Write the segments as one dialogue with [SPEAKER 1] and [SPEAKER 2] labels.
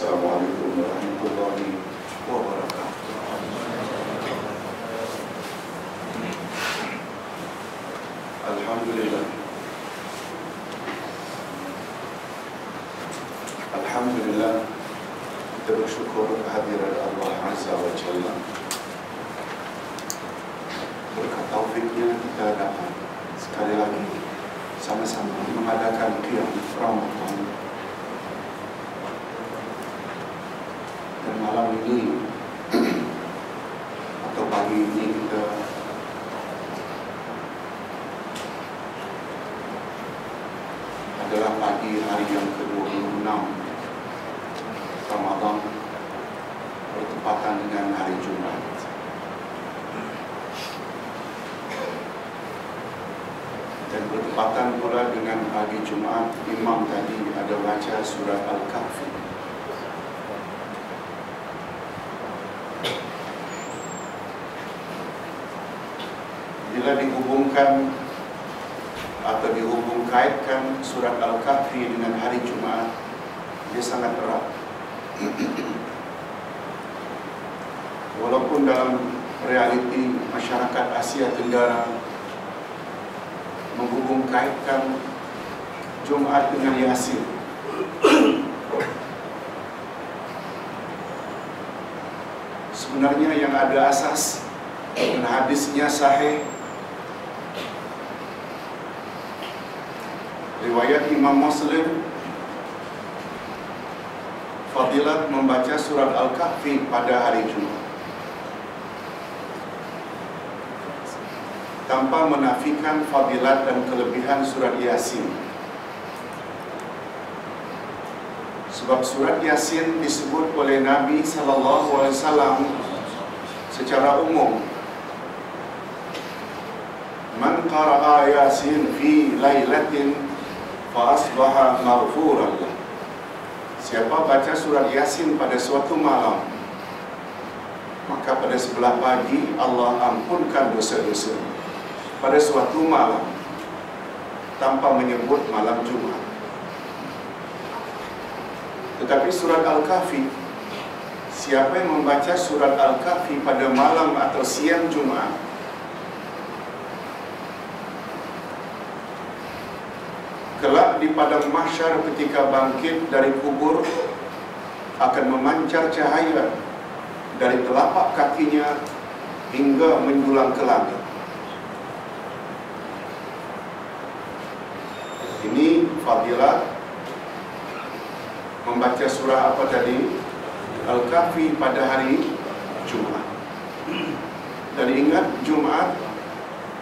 [SPEAKER 1] Assalamu to wa rahmatullahi hari yang ke-26 Ramadan bertepatan dengan hari Jumat. Dan bertepatan pula dengan pagi Jumat, Imam tadi ada baca surah Al-Kahfi. Bila dihubungkan surat Al-Kahfi dengan hari Jumat, dia sangat erat. Walaupun dalam realiti masyarakat Asia Tenggara menghubung kaitkan Jumat dengan Yasin. Sebenarnya yang ada asas dan hadisnya sahih riwayat Imam Muslim. Fadilat membaca surat Al-Kahfi pada hari Jumat tanpa menafikan fadilat dan kelebihan surat Yasin. Sebab surat Yasin disebut oleh Nabi sallallahu alaihi wasallam secara umum. Man qara'a Yasin fi lailatin fa asbaha maghfuran. Siapa baca surat Yasin pada suatu malam maka pada sebelah pagi Allah ampunkan dosa-dosa pada suatu malam tanpa menyebut malam Jumat. Tetapi surat Al-Kahfi siapa yang membaca surat Al-Kahfi pada malam atau siang Jumat kelak di padang mahsyar ketika bangkit dari kubur akan memancar cahaya dari telapak kakinya hingga menjulang ke langit. Ini fadilah membaca surah apa tadi? Al-Kahfi pada hari Jumat. Dan ingat Jumat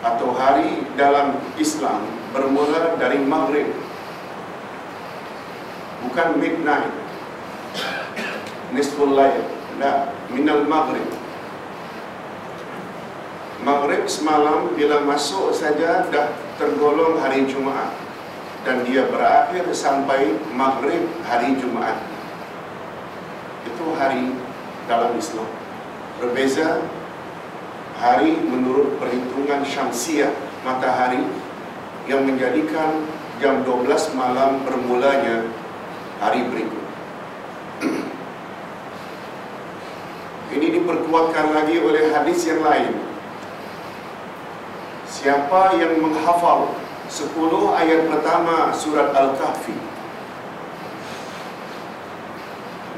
[SPEAKER 1] atau hari dalam Islam bermula dari Maghrib. Bukan midnight. Nisful lail. La minal Maghrib. Maghrib semalam bila masuk saja dah tergolong hari Jumaat. Dan dia berakhir sampai Maghrib hari Jumaat. Itu hari dalam Islam. Berbeza hari menurut perhitungan syamsiah matahari yang menjadikan jam 12 malam bermulanya hari berikut. Ini diperkuatkan lagi oleh hadis yang lain. Siapa yang menghafal 10 ayat pertama surat Al-Kahfi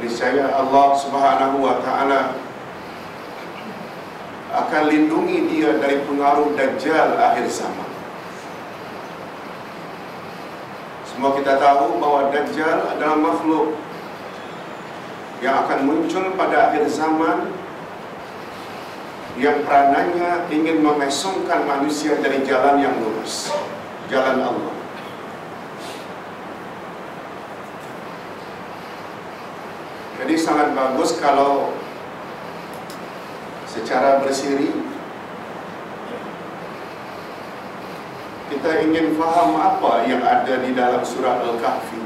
[SPEAKER 1] niscaya Allah Subhanahu wa taala akan lindungi dia dari pengaruh dajjal akhir zaman. Semua kita tahu bahawa Dajjal adalah makhluk yang akan muncul pada akhir zaman yang peranannya ingin memesongkan manusia dari jalan yang lurus, jalan Allah. Jadi sangat bagus kalau secara bersiri kita ingin faham apa yang ada di dalam surah Al-Kahfi.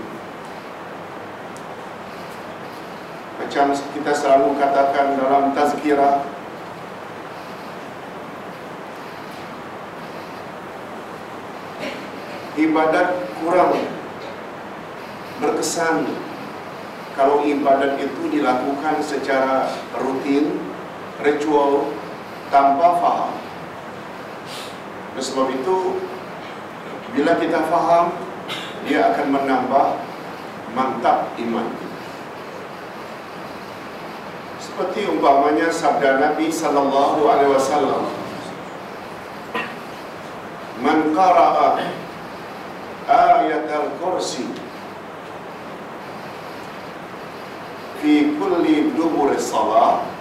[SPEAKER 1] Macam kita selalu katakan dalam tazkirah ibadat kurang berkesan kalau ibadat itu dilakukan secara rutin, ritual, tanpa faham. Sebab itu, bila kita faham, dia akan menambah mantap iman. Seperti umpamanya sabda Nabi sallallahu alaihi wasallam, "Man qara'a ayat al-kursi fi kulli dubur salat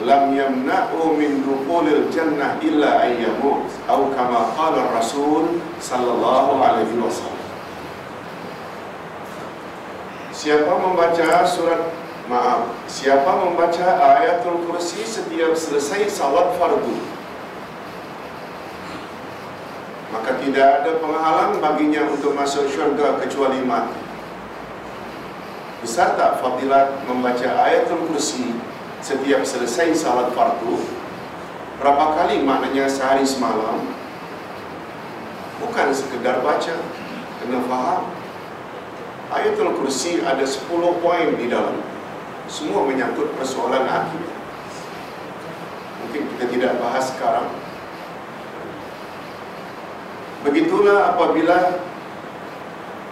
[SPEAKER 1] lam yamna'u min dukhulil jannah illa an yamut atau kama qala rasul sallallahu alaihi wasallam. Siapa membaca surat maaf siapa membaca ayatul kursi setiap selesai salat fardu? Maka tidak ada penghalang baginya untuk masuk syurga kecuali mati. Besar tak fadilat membaca ayatul kursi setiap selesai salat fardu berapa kali maknanya sehari semalam? Bukan sekedar baca kena faham. Ayatul kursi ada 10 poin di dalam. Semua menyangkut persoalan akidah. Mungkin kita tidak bahas sekarang. Begitulah apabila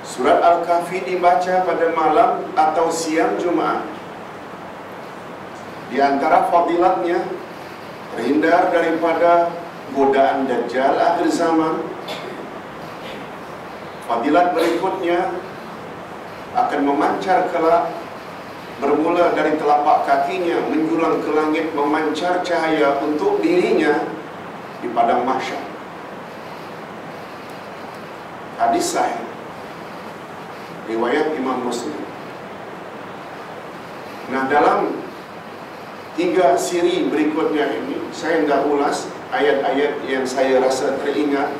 [SPEAKER 1] surat Al-Kahfi dibaca pada malam atau siang Jumaat di antara fadilatnya terhindar daripada godaan dajjal akhir zaman. Fadilat berikutnya akan memancar kelak bermula dari telapak kakinya menjulang ke langit memancar cahaya untuk dirinya di padang mahsyar. Hadis sahih riwayat Imam Muslim. Nah, dalam tiga siri berikutnya ini. Saya tidak ulas ayat-ayat yang saya rasa teringat.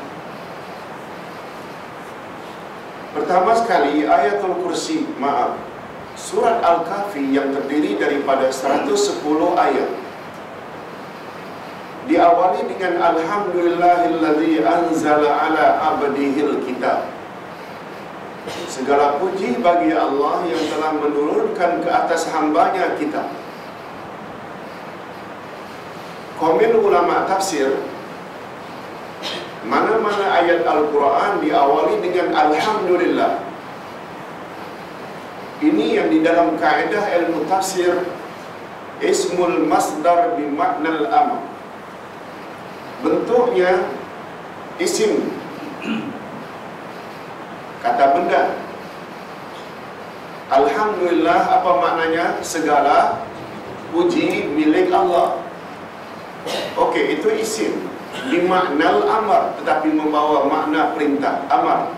[SPEAKER 1] Pertama sekali ayatul kursi maaf. Surat Al-Kahfi yang terdiri daripada 110 ayat. Diawali dengan Alhamdulillahilladzi anzala ala abdihil kitab. Segala puji bagi Allah yang telah menurunkan ke atas hambanya kitab komen ulama tafsir mana-mana ayat Al-Quran diawali dengan Alhamdulillah. Ini yang di dalam kaedah ilmu tafsir ismul masdar bimaknal amr bentuknya isim. Kata benda. Alhamdulillah apa maknanya? Segala puji milik Allah Okey, itu isim. Bimaknal amar Tetapi membawa makna perintah Amar.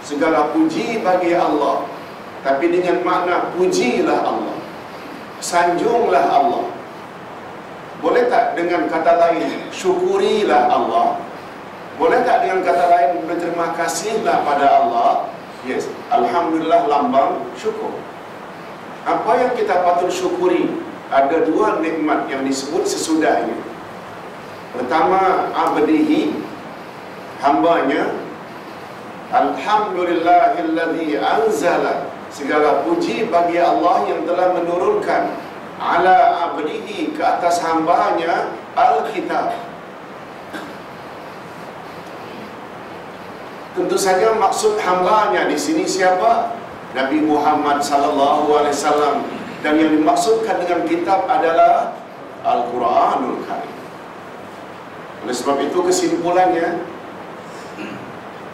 [SPEAKER 1] Segala puji bagi Allah Tapi dengan makna pujilah Allah. Sanjunglah Allah. Boleh tak dengan kata lain Syukurilah Allah? Boleh tak dengan kata lain Berterima kasihlah pada Allah? Yes, Alhamdulillah lambang syukur. Apa yang kita patut syukuri ada dua nikmat yang disebut sesudahnya. Pertama, abdihi hambanya Alhamdulillahilladzi anzala segala puji bagi Allah yang telah menurunkan ala abdihi ke atas hambanya Alkitab. Tentu saja maksud hambanya di sini siapa? Nabi Muhammad sallallahu alaihi wasallam dan yang dimaksudkan dengan kitab adalah Al-Quranul Karim. Oleh sebab itu kesimpulannya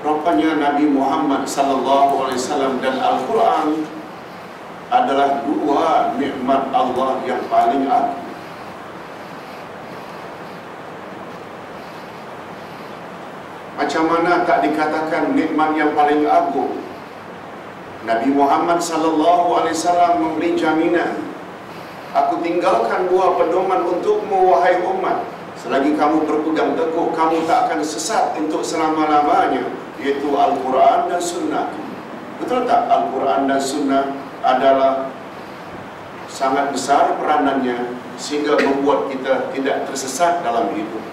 [SPEAKER 1] rupanya Nabi Muhammad sallallahu alaihi wasallam dan Al-Quran adalah dua nikmat Allah yang paling agung. Macam mana tak dikatakan nikmat yang paling agung Nabi Muhammad sallallahu alaihi wasallam memberi jaminan Aku tinggalkan dua pedoman untukmu wahai umat. Selagi kamu berpegang teguh kamu tak akan sesat untuk selama-lamanya yaitu Al-Quran dan Sunnah. Betul tak? Al-Quran dan Sunnah adalah sangat besar peranannya sehingga membuat kita tidak tersesat dalam hidup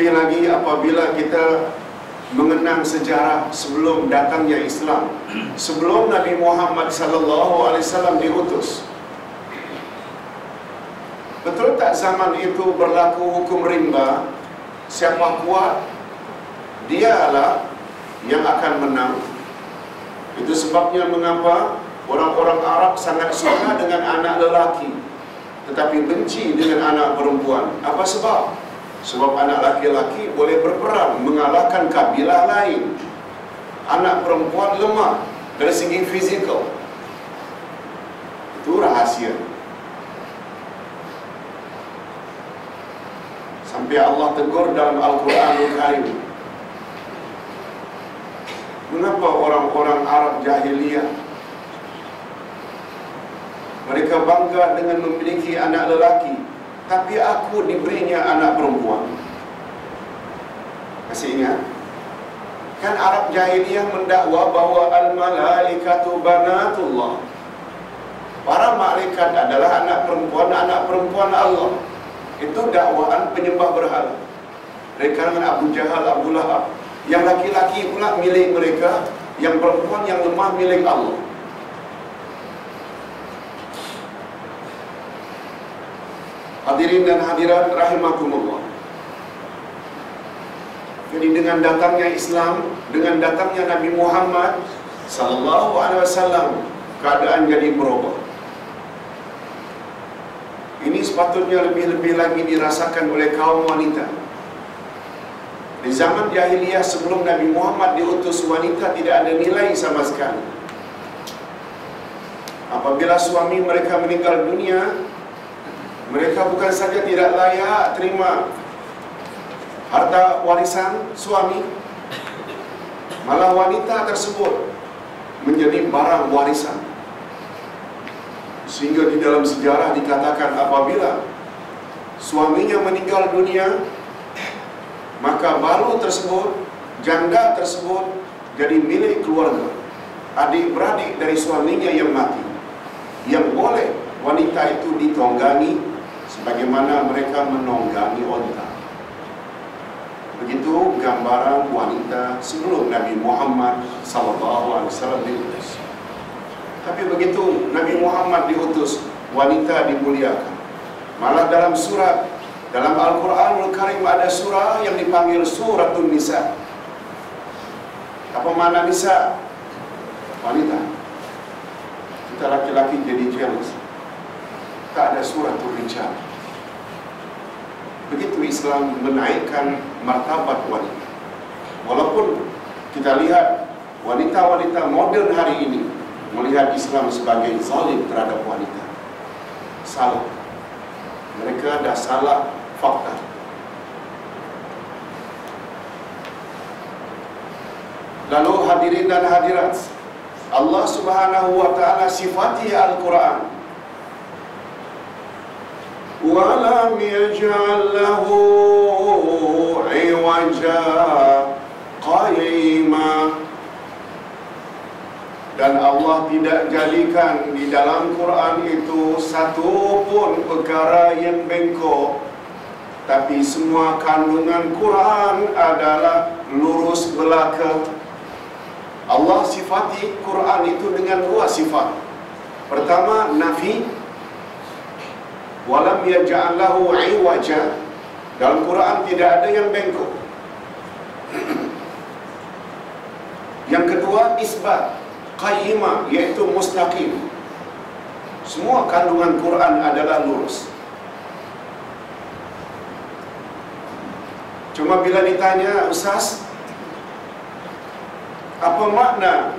[SPEAKER 1] Lebih-lebih lagi apabila kita mengenang sejarah sebelum datangnya Islam. Sebelum Nabi Muhammad sallallahu alaihi wasallam diutus. Betul tak zaman itu berlaku hukum rimba? Siapa kuat dialah yang akan menang. Itu sebabnya mengapa orang-orang Arab sangat suka dengan anak lelaki tetapi benci dengan anak perempuan. Apa sebab? Sebab anak laki-laki boleh berperang mengalahkan kabilah lain. Anak perempuan lemah dari segi fizikal. Itu rahasia. Sampai Allah tegur dalam Al-Quranul Karim. Mengapa orang-orang Arab jahiliyah mereka bangga dengan memiliki anak lelaki tapi aku diberinya anak perempuan. Masih ingat? Kan Arab jahiliyah mendakwa bahawa al-malaikatu banatullah. Para malaikat adalah anak perempuan, anak perempuan Allah. Itu dakwaan penyembah berhala. Dari kalangan Abu Jahal, Abu Lahab. Yang laki-laki pula milik mereka, yang perempuan yang lemah milik Allah. Hadirin dan hadirat rahimakumullah. Jadi dengan datangnya Islam, dengan datangnya Nabi Muhammad sallallahu alaihi wasallam, keadaan jadi berubah. Ini sepatutnya lebih-lebih lagi dirasakan oleh kaum wanita. Di zaman jahiliyah sebelum Nabi Muhammad diutus wanita tidak ada nilai sama sekali. Apabila suami mereka meninggal dunia, mereka bukan saja tidak layak terima harta warisan suami, malah wanita tersebut menjadi barang warisan. Sehingga di dalam sejarah dikatakan apabila suaminya meninggal dunia, maka baru tersebut, janda tersebut jadi milik keluarga. Adik-beradik dari suaminya yang mati. Yang boleh wanita itu ditonggangi sebagaimana mereka menonggangi onta. Begitu gambaran wanita sebelum Nabi Muhammad sallallahu alaihi wasallam diutus. Tapi begitu Nabi Muhammad diutus, wanita dimuliakan. Malah dalam surat dalam Al-Quranul Karim ada surah yang dipanggil Suratun Nisa. Apa makna Nisa? Wanita. Kita laki-laki jadi jealous. Tak ada Suratul Rijal. Begitu Islam menaikkan martabat wanita. Walaupun kita lihat wanita-wanita modern hari ini melihat Islam sebagai zalim terhadap wanita. Salah. Mereka dah salah fakta. Lalu hadirin dan hadirat, Allah Subhanahu wa taala sifati Al-Quran. Walam yaj'al lahu 'iwaja qayyima dan Allah tidak jadikan di dalam Quran itu satu pun perkara yang bengkok. Tapi semua kandungan Quran adalah lurus belaka. Allah sifati Quran itu dengan dua sifat. Pertama nafi walam yaj'al lahu iwaja dalam Quran tidak ada yang bengkok yang kedua isbat qayyimah iaitu mustaqim. Semua kandungan Quran adalah lurus. Cuma bila ditanya, Ustaz, apa makna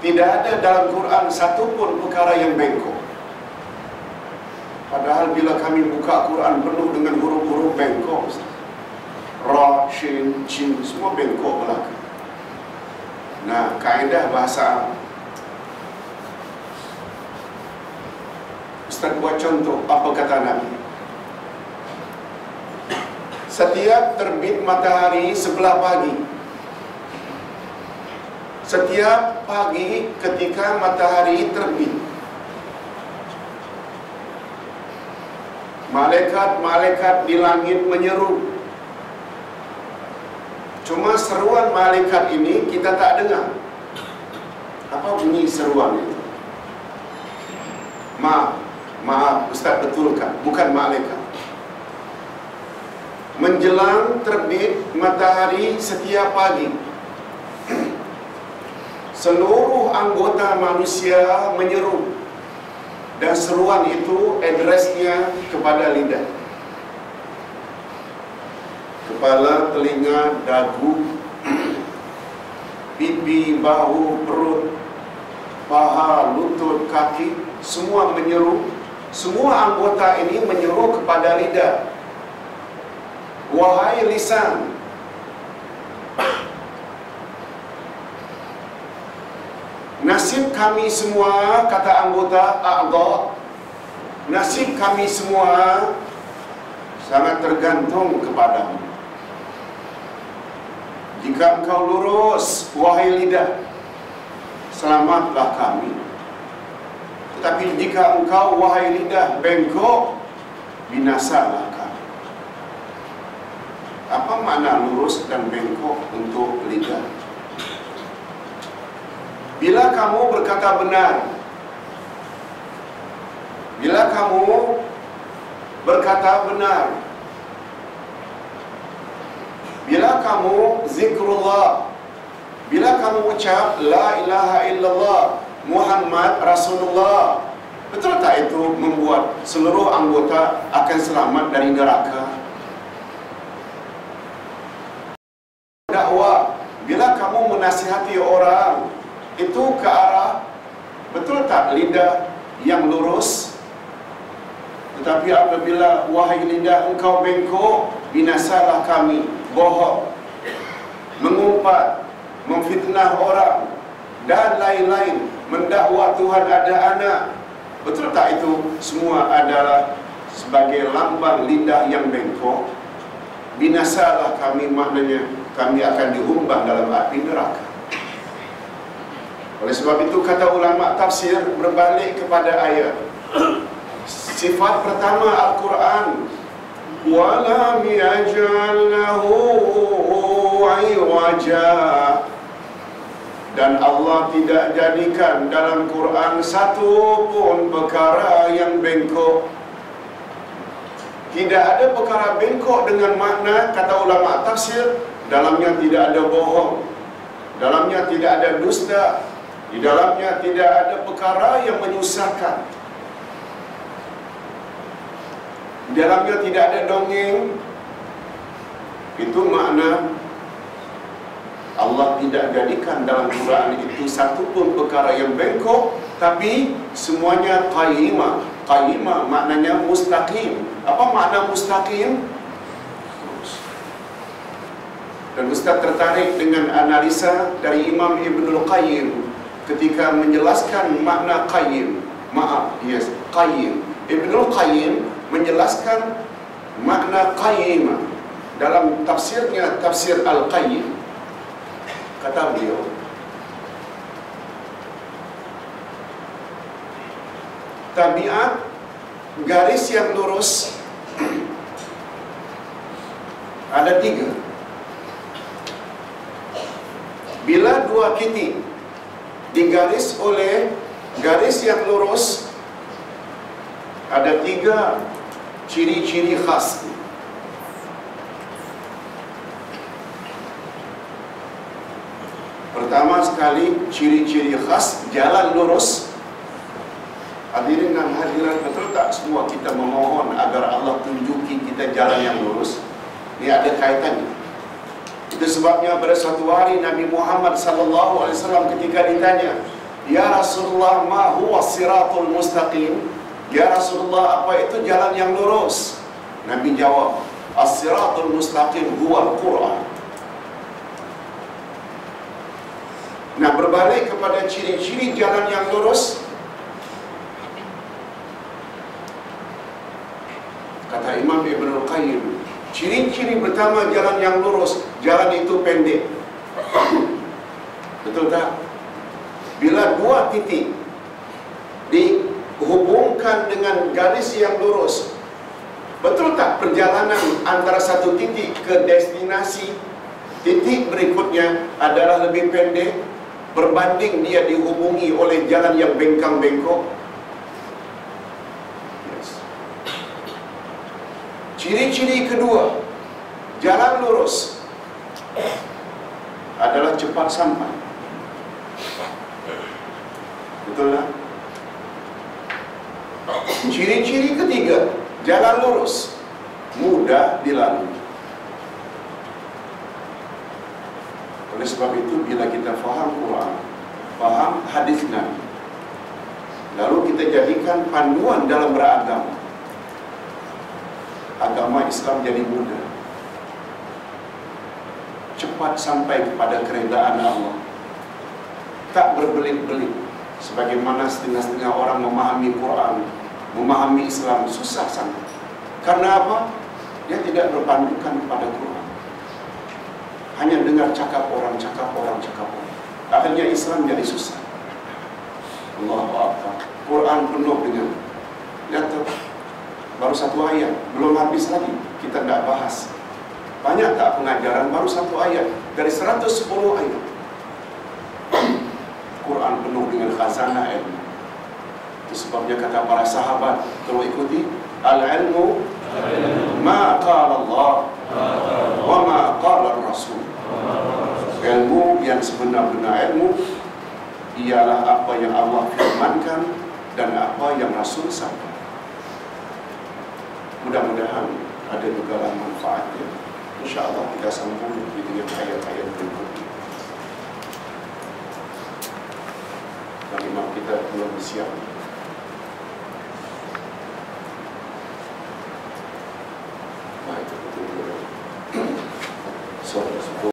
[SPEAKER 1] tidak ada dalam Quran satu pun perkara yang bengkok? Padahal bila kami buka Quran penuh dengan huruf-huruf bengkok. Ra, Shin, Jim, semua bengkok belakang. Nah, kaedah bahasa Ustaz buat contoh apa kata Nabi Setiap terbit matahari sebelah pagi Setiap pagi ketika matahari terbit Malaikat-malaikat di langit menyeru Cuma seruan malaikat ini kita tak dengar. Apa bunyi seruan itu? Maaf, maaf Ustaz betulkan, bukan malaikat. Menjelang terbit matahari setiap pagi, seluruh anggota manusia menyeru dan seruan itu adresnya kepada lidah kepala, telinga, dagu pipi, bahu, perut paha, lutut, kaki semua menyeru. Semua anggota ini menyeru kepada lidah wahai lisan Nasib kami semua, kata anggota A'adha, nasib kami semua sangat tergantung kepadamu. Jika engkau lurus, wahai lidah, selamatlah kami. Tetapi jika engkau, wahai lidah, bengkok, binasalah kami. Apa makna lurus dan bengkok untuk lidah? Bila kamu berkata benar Bila kamu berkata benar Bila kamu zikrullah Bila kamu ucap La ilaha illallah Muhammad Rasulullah Betul tak itu membuat seluruh anggota akan selamat dari neraka? Dakwah Bila kamu menasihati orang itu ke arah betul tak lidah yang lurus tetapi apabila wahai lidah engkau bengkok binasalah kami bohong mengumpat memfitnah orang dan lain-lain mendakwa Tuhan ada anak. Betul tak itu? Semua adalah sebagai lambang lidah yang bengkok. Binasalah kami maknanya kami akan diumbang dalam api neraka. Oleh sebab itu kata ulama tafsir berbalik kepada ayat. Sifat pertama Al-Quran walam yaj'al lahu iwaja dan Allah tidak jadikan dalam Quran satu pun perkara yang bengkok. Tidak ada perkara bengkok dengan makna kata ulama tafsir. Dalamnya tidak ada bohong. Dalamnya tidak ada dusta. Di dalamnya tidak ada perkara yang menyusahkan. Di dalamnya tidak ada dongeng. Itu makna Allah tidak jadikan dalam Quran itu satu pun perkara yang bengkok tapi semuanya qayyimah. Qayyimah maknanya mustaqim. Apa makna mustaqim? Dan Ustaz tertarik dengan analisa dari Imam Ibnul Qayyim ketika menjelaskan makna qayyim maaf yes qayyim Ibnu Qayyim menjelaskan makna qayyim. Dalam tafsirnya tafsir al-qayyim kata beliau tabiat garis yang lurus ada tiga. Bila dua titik digaris oleh garis yang lurus ada tiga ciri-ciri khas. Pertama sekali ciri-ciri khas jalan lurus. Hadirin dan hadirat betul tak semua kita memohon agar Allah tunjuki kita jalan yang lurus? Ini ada kaitannya itu sebabnya pada suatu hari Nabi Muhammad wasallam ketika ditanya, "Ya Rasulullah, ma huwa siratul mustaqim?" Ya Rasulullah, apa itu jalan yang lurus? Nabi jawab, "As-siratul mustaqim huwa al-Quran." Nah, berbalik kepada ciri-ciri jalan yang lurus, kata Imam Ibn Al-Qayyim, Ciri-ciri pertama jalan yang lurus, jalan itu pendek. Betul tak? Bila dua titik dihubungkan dengan garis yang lurus, betul tak perjalanan antara satu titik ke destinasi Titik berikutnya adalah lebih pendek berbanding dia dihubungi oleh jalan yang bengkang-bengkok. Yes. Ciri-ciri kedua, jalan lurus adalah cepat sampai. Betul tak? Ciri-ciri ketiga, jalan lurus mudah dilalui. Oleh sebab itu bila kita faham Quran, faham hadis Nabi, lalu kita jadikan panduan dalam beragama, agama Islam jadi mudah. Cepat sampai kepada keredaan Allah. Tak berbelit-belit sebagaimana setengah-setengah orang memahami Quran, memahami Islam susah sangat. Karena apa? Dia tidak berpandukan kepada Quran hanya dengar cakap orang, cakap orang, cakap orang. Akhirnya Islam jadi susah. Allah Akbar. Quran penuh dengan lihat baru satu ayat, belum habis lagi. Kita tidak bahas. Banyak tak pengajaran baru satu ayat dari 110 ayat. Quran penuh dengan khazanah ilmu. Sebabnya kata para sahabat kalau ikuti al-ilmu ma qala Allah wa ma qala Rasul ilmu yang sebenar-benar ilmu ialah apa yang Allah firmankan dan apa yang Rasul sampaikan. Mudah-mudahan ada juga manfaatnya. InsyaAllah kita sambung dengan ayat-ayat berikutnya. Imam kita belum siap.